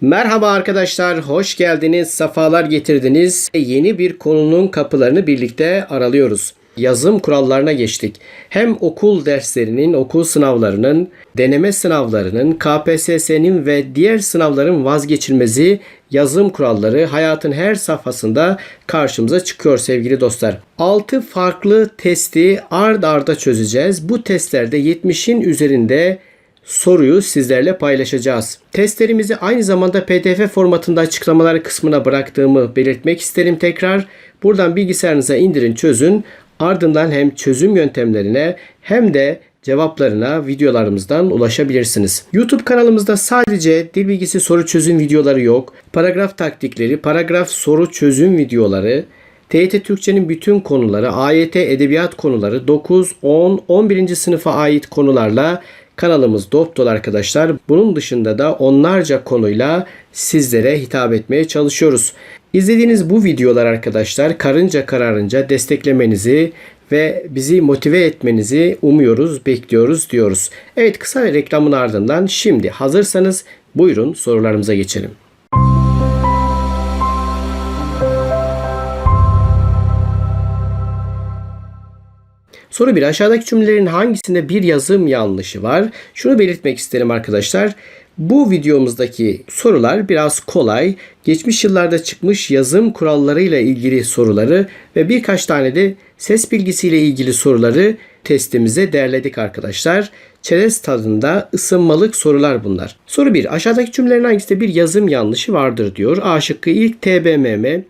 Merhaba arkadaşlar, hoş geldiniz, safalar getirdiniz. Yeni bir konunun kapılarını birlikte aralıyoruz. Yazım kurallarına geçtik. Hem okul derslerinin, okul sınavlarının, deneme sınavlarının, KPSS'nin ve diğer sınavların vazgeçilmezi yazım kuralları hayatın her safhasında karşımıza çıkıyor sevgili dostlar. 6 farklı testi ard arda çözeceğiz. Bu testlerde 70'in üzerinde soruyu sizlerle paylaşacağız. Testlerimizi aynı zamanda PDF formatında açıklamalar kısmına bıraktığımı belirtmek isterim tekrar. Buradan bilgisayarınıza indirin çözün. Ardından hem çözüm yöntemlerine hem de cevaplarına videolarımızdan ulaşabilirsiniz. YouTube kanalımızda sadece dil bilgisi soru çözüm videoları yok. Paragraf taktikleri, paragraf soru çözüm videoları, TYT Türkçenin bütün konuları, AYT edebiyat konuları, 9, 10, 11. sınıfa ait konularla kanalımız dop dolu arkadaşlar. Bunun dışında da onlarca konuyla sizlere hitap etmeye çalışıyoruz. İzlediğiniz bu videolar arkadaşlar karınca kararınca desteklemenizi ve bizi motive etmenizi umuyoruz, bekliyoruz diyoruz. Evet kısa reklamın ardından şimdi hazırsanız buyurun sorularımıza geçelim. Soru 1. Aşağıdaki cümlelerin hangisinde bir yazım yanlışı var? Şunu belirtmek isterim arkadaşlar. Bu videomuzdaki sorular biraz kolay. Geçmiş yıllarda çıkmış yazım kurallarıyla ilgili soruları ve birkaç tane de ses bilgisiyle ilgili soruları testimize derledik arkadaşlar. Çerez tadında ısınmalık sorular bunlar. Soru 1. Aşağıdaki cümlelerin hangisinde bir yazım yanlışı vardır diyor. A şıkkı ilk TBMM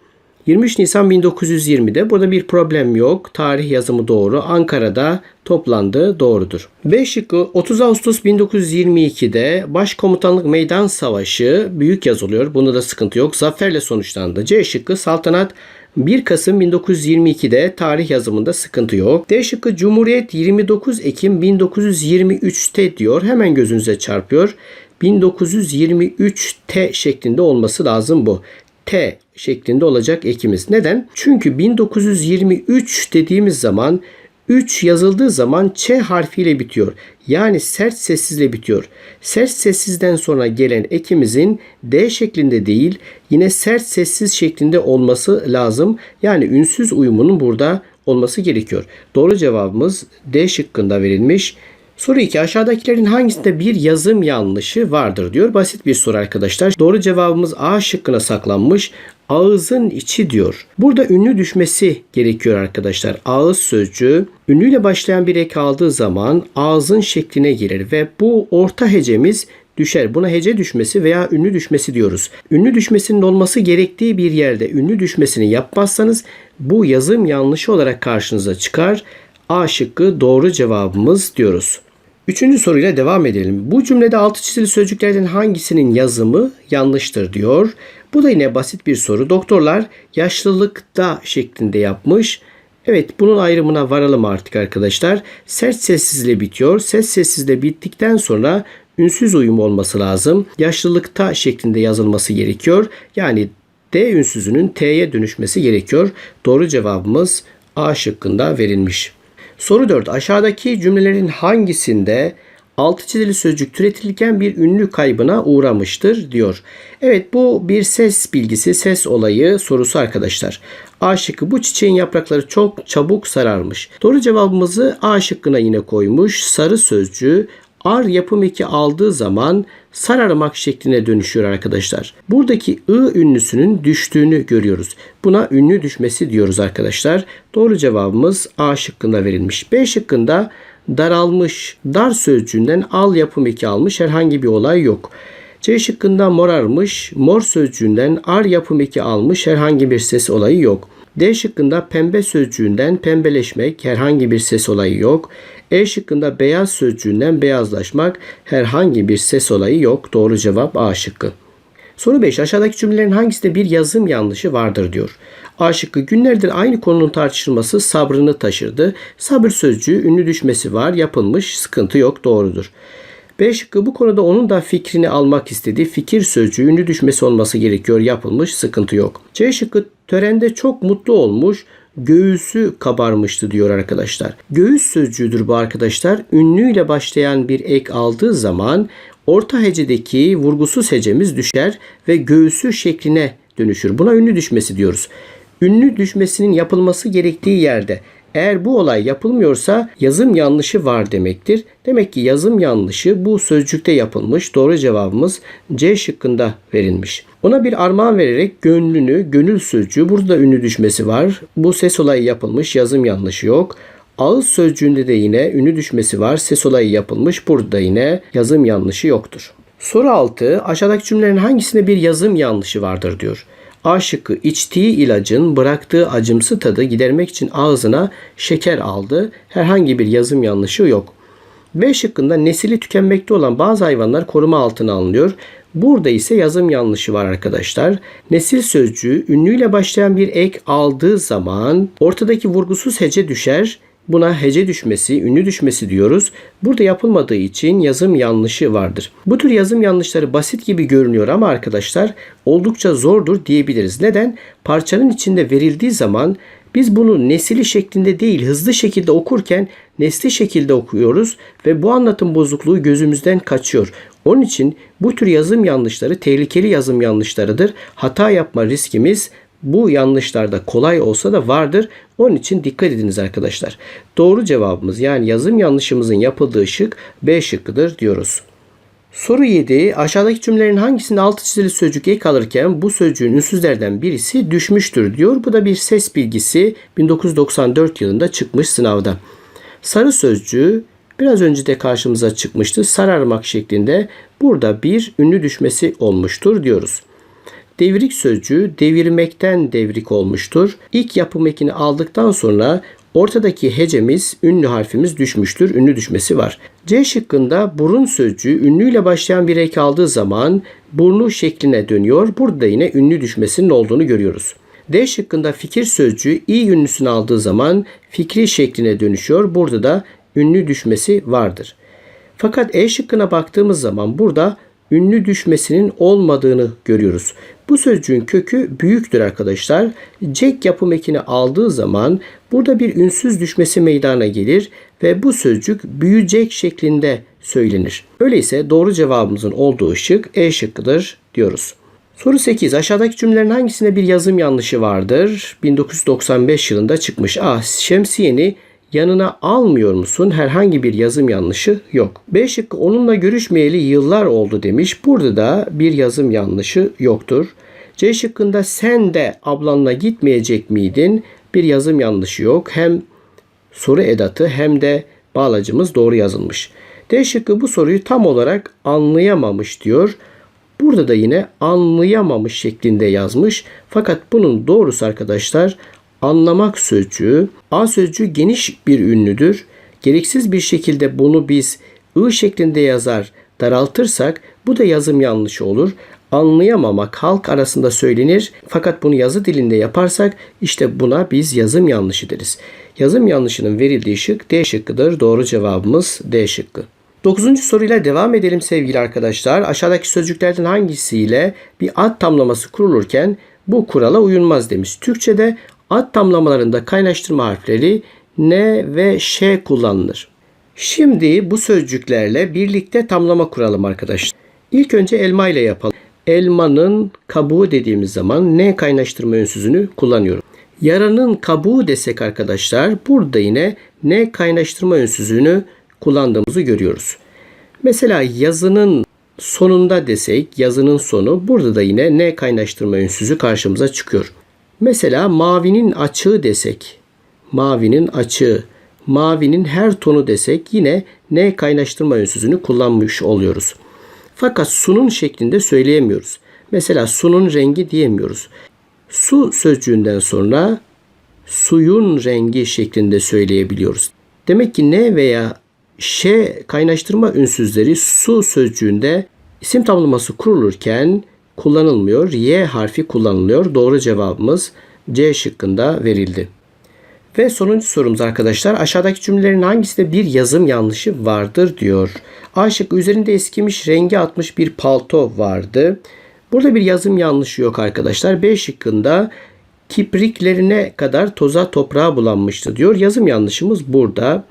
23 Nisan 1920'de burada bir problem yok. Tarih yazımı doğru. Ankara'da toplandı doğrudur. B şıkkı 30 Ağustos 1922'de Başkomutanlık Meydan Savaşı büyük yazılıyor. Bunda da sıkıntı yok. Zaferle sonuçlandı. C şıkkı saltanat 1 Kasım 1922'de tarih yazımında sıkıntı yok. D şıkkı Cumhuriyet 29 Ekim 1923'te diyor. Hemen gözünüze çarpıyor. 1923 T şeklinde olması lazım bu. T şeklinde olacak ekimiz. Neden? Çünkü 1923 dediğimiz zaman 3 yazıldığı zaman Ç harfiyle bitiyor. Yani sert sessizle bitiyor. Sert sessizden sonra gelen ekimizin D şeklinde değil yine sert sessiz şeklinde olması lazım. Yani ünsüz uyumunun burada olması gerekiyor. Doğru cevabımız D şıkkında verilmiş. Soru 2. Aşağıdakilerin hangisinde bir yazım yanlışı vardır diyor. Basit bir soru arkadaşlar. Doğru cevabımız A şıkkına saklanmış. Ağızın içi diyor. Burada ünlü düşmesi gerekiyor arkadaşlar. Ağız sözcüğü ünlüyle başlayan bir ek aldığı zaman ağzın şekline girer ve bu orta hecemiz düşer. Buna hece düşmesi veya ünlü düşmesi diyoruz. Ünlü düşmesinin olması gerektiği bir yerde ünlü düşmesini yapmazsanız bu yazım yanlışı olarak karşınıza çıkar. A şıkkı doğru cevabımız diyoruz. Üçüncü soruyla devam edelim. Bu cümlede altı çizili sözcüklerden hangisinin yazımı yanlıştır diyor. Bu da yine basit bir soru. Doktorlar yaşlılıkta şeklinde yapmış. Evet bunun ayrımına varalım artık arkadaşlar. Sert sessizle bitiyor. Ses sessizle bittikten sonra ünsüz uyum olması lazım. Yaşlılıkta şeklinde yazılması gerekiyor. Yani D ünsüzünün T'ye dönüşmesi gerekiyor. Doğru cevabımız A şıkkında verilmiş. Soru 4. Aşağıdaki cümlelerin hangisinde altı çizili sözcük türetilirken bir ünlü kaybına uğramıştır diyor. Evet bu bir ses bilgisi, ses olayı sorusu arkadaşlar. A şıkkı bu çiçeğin yaprakları çok çabuk sararmış. Doğru cevabımızı A şıkkına yine koymuş. Sarı sözcüğü ar yapım eki aldığı zaman sararmak şekline dönüşüyor arkadaşlar. Buradaki ı ünlüsünün düştüğünü görüyoruz. Buna ünlü düşmesi diyoruz arkadaşlar. Doğru cevabımız A şıkkında verilmiş. B şıkkında daralmış, dar sözcüğünden al yapım eki almış herhangi bir olay yok. C şıkkında morarmış, mor sözcüğünden ar yapım eki almış herhangi bir ses olayı yok. D şıkkında pembe sözcüğünden pembeleşmek herhangi bir ses olayı yok. E şıkkında beyaz sözcüğünden beyazlaşmak herhangi bir ses olayı yok. Doğru cevap A şıkkı. Soru 5. Aşağıdaki cümlelerin hangisinde bir yazım yanlışı vardır diyor. A şıkkı günlerdir aynı konunun tartışılması sabrını taşırdı. Sabır sözcüğü ünlü düşmesi var yapılmış sıkıntı yok doğrudur. B şıkkı bu konuda onun da fikrini almak istedi. Fikir sözcüğü ünlü düşmesi olması gerekiyor yapılmış sıkıntı yok. C şıkkı törende çok mutlu olmuş göğüsü kabarmıştı diyor arkadaşlar. Göğüs sözcüğüdür bu arkadaşlar. Ünlüyle başlayan bir ek aldığı zaman orta hecedeki vurgusuz hecemiz düşer ve göğüsü şekline dönüşür. Buna ünlü düşmesi diyoruz. Ünlü düşmesinin yapılması gerektiği yerde eğer bu olay yapılmıyorsa yazım yanlışı var demektir. Demek ki yazım yanlışı bu sözcükte yapılmış. Doğru cevabımız C şıkkında verilmiş. Ona bir armağan vererek gönlünü, gönül sözcüğü burada ünlü düşmesi var. Bu ses olayı yapılmış, yazım yanlışı yok. Ağız sözcüğünde de yine ünlü düşmesi var. Ses olayı yapılmış. Burada yine yazım yanlışı yoktur. Soru 6. Aşağıdaki cümlelerin hangisinde bir yazım yanlışı vardır diyor. A şıkkı içtiği ilacın bıraktığı acımsı tadı gidermek için ağzına şeker aldı. Herhangi bir yazım yanlışı yok. B şıkkında nesili tükenmekte olan bazı hayvanlar koruma altına alınıyor. Burada ise yazım yanlışı var arkadaşlar. Nesil sözcüğü ünlüyle başlayan bir ek aldığı zaman ortadaki vurgusuz hece düşer. Buna hece düşmesi, ünlü düşmesi diyoruz. Burada yapılmadığı için yazım yanlışı vardır. Bu tür yazım yanlışları basit gibi görünüyor ama arkadaşlar oldukça zordur diyebiliriz. Neden? Parçanın içinde verildiği zaman biz bunu nesili şeklinde değil hızlı şekilde okurken nesli şekilde okuyoruz ve bu anlatım bozukluğu gözümüzden kaçıyor. Onun için bu tür yazım yanlışları tehlikeli yazım yanlışlarıdır. Hata yapma riskimiz bu yanlışlarda kolay olsa da vardır. Onun için dikkat ediniz arkadaşlar. Doğru cevabımız yani yazım yanlışımızın yapıldığı şık B şıkkıdır diyoruz. Soru 7. Aşağıdaki cümlelerin hangisinde altı çizili sözcük ek alırken bu sözcüğün ünsüzlerden birisi düşmüştür diyor. Bu da bir ses bilgisi 1994 yılında çıkmış sınavda. Sarı sözcüğü biraz önce de karşımıza çıkmıştı. Sararmak şeklinde burada bir ünlü düşmesi olmuştur diyoruz. Devrik sözcüğü devirmekten devrik olmuştur. İlk yapım ekini aldıktan sonra ortadaki hecemiz, ünlü harfimiz düşmüştür. Ünlü düşmesi var. C şıkkında burun sözcüğü ünlüyle başlayan bir ek aldığı zaman burnu şekline dönüyor. Burada yine ünlü düşmesinin olduğunu görüyoruz. D şıkkında fikir sözcüğü i ünlüsünü aldığı zaman fikri şekline dönüşüyor. Burada da ünlü düşmesi vardır. Fakat E şıkkına baktığımız zaman burada ünlü düşmesinin olmadığını görüyoruz. Bu sözcüğün kökü büyüktür arkadaşlar. Cek yapım ekini aldığı zaman burada bir ünsüz düşmesi meydana gelir ve bu sözcük büyüyecek şeklinde söylenir. Öyleyse doğru cevabımızın olduğu şık E şıkkıdır diyoruz. Soru 8. Aşağıdaki cümlelerin hangisinde bir yazım yanlışı vardır? 1995 yılında çıkmış. A. Şemsiyeni yanına almıyor musun? Herhangi bir yazım yanlışı yok. B şıkkı onunla görüşmeyeli yıllar oldu demiş. Burada da bir yazım yanlışı yoktur. C şıkkında sen de ablanla gitmeyecek miydin? Bir yazım yanlışı yok. Hem soru edatı hem de bağlacımız doğru yazılmış. D şıkkı bu soruyu tam olarak anlayamamış diyor. Burada da yine anlayamamış şeklinde yazmış. Fakat bunun doğrusu arkadaşlar anlamak sözcüğü. A sözcüğü geniş bir ünlüdür. Gereksiz bir şekilde bunu biz ı şeklinde yazar daraltırsak bu da yazım yanlışı olur. Anlayamamak halk arasında söylenir fakat bunu yazı dilinde yaparsak işte buna biz yazım yanlışı deriz. Yazım yanlışının verildiği şık D şıkkıdır. Doğru cevabımız D şıkkı. Dokuzuncu soruyla devam edelim sevgili arkadaşlar. Aşağıdaki sözcüklerden hangisiyle bir ad tamlaması kurulurken bu kurala uyulmaz demiş. Türkçede ad tamlamalarında kaynaştırma harfleri N ve Ş kullanılır. Şimdi bu sözcüklerle birlikte tamlama kuralım arkadaşlar. İlk önce elma ile yapalım. Elmanın kabuğu dediğimiz zaman N kaynaştırma önsüzünü kullanıyorum. Yaranın kabuğu desek arkadaşlar burada yine N kaynaştırma önsüzünü kullandığımızı görüyoruz. Mesela yazının sonunda desek yazının sonu burada da yine N kaynaştırma önsüzü karşımıza çıkıyor. Mesela mavinin açığı desek mavinin açığı mavinin her tonu desek yine N kaynaştırma önsüzünü kullanmış oluyoruz. Fakat sunun şeklinde söyleyemiyoruz. Mesela sunun rengi diyemiyoruz. Su sözcüğünden sonra suyun rengi şeklinde söyleyebiliyoruz. Demek ki ne veya ş kaynaştırma ünsüzleri su sözcüğünde isim tamlaması kurulurken kullanılmıyor. Y harfi kullanılıyor. Doğru cevabımız C şıkkında verildi. Ve sonuncu sorumuz arkadaşlar. Aşağıdaki cümlelerin hangisinde bir yazım yanlışı vardır diyor. A şıkkı üzerinde eskimiş rengi atmış bir palto vardı. Burada bir yazım yanlışı yok arkadaşlar. B şıkkında kipriklerine kadar toza toprağa bulanmıştı diyor. Yazım yanlışımız burada.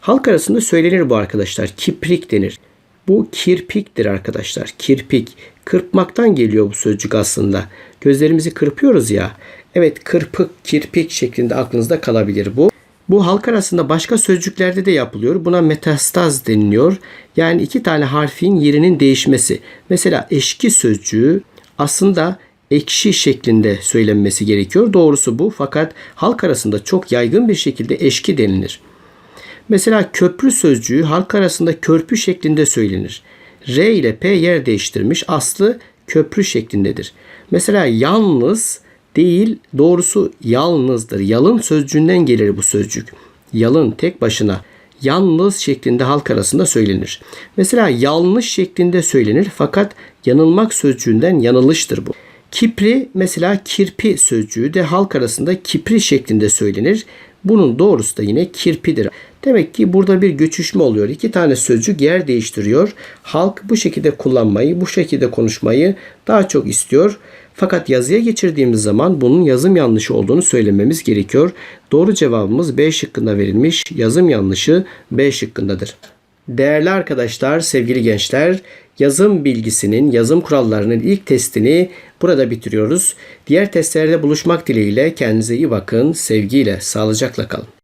Halk arasında söylenir bu arkadaşlar. Kiprik denir. Bu kirpiktir arkadaşlar. Kirpik. Kırpmaktan geliyor bu sözcük aslında. Gözlerimizi kırpıyoruz ya. Evet kırpık, kirpik şeklinde aklınızda kalabilir bu. Bu halk arasında başka sözcüklerde de yapılıyor. Buna metastaz deniliyor. Yani iki tane harfin yerinin değişmesi. Mesela eşki sözcüğü aslında ekşi şeklinde söylenmesi gerekiyor. Doğrusu bu fakat halk arasında çok yaygın bir şekilde eşki denilir. Mesela köprü sözcüğü halk arasında körpü şeklinde söylenir. R ile P yer değiştirmiş aslı köprü şeklindedir. Mesela yalnız değil doğrusu yalnızdır. Yalın sözcüğünden gelir bu sözcük. Yalın tek başına yalnız şeklinde halk arasında söylenir. Mesela yanlış şeklinde söylenir fakat yanılmak sözcüğünden yanılıştır bu. Kipri mesela kirpi sözcüğü de halk arasında kipri şeklinde söylenir. Bunun doğrusu da yine kirpidir. Demek ki burada bir göçüşme oluyor. İki tane sözcük yer değiştiriyor. Halk bu şekilde kullanmayı, bu şekilde konuşmayı daha çok istiyor. Fakat yazıya geçirdiğimiz zaman bunun yazım yanlışı olduğunu söylememiz gerekiyor. Doğru cevabımız B şıkkında verilmiş. Yazım yanlışı B şıkkındadır. Değerli arkadaşlar, sevgili gençler, yazım bilgisinin, yazım kurallarının ilk testini burada bitiriyoruz. Diğer testlerde buluşmak dileğiyle kendinize iyi bakın, sevgiyle, sağlıcakla kalın.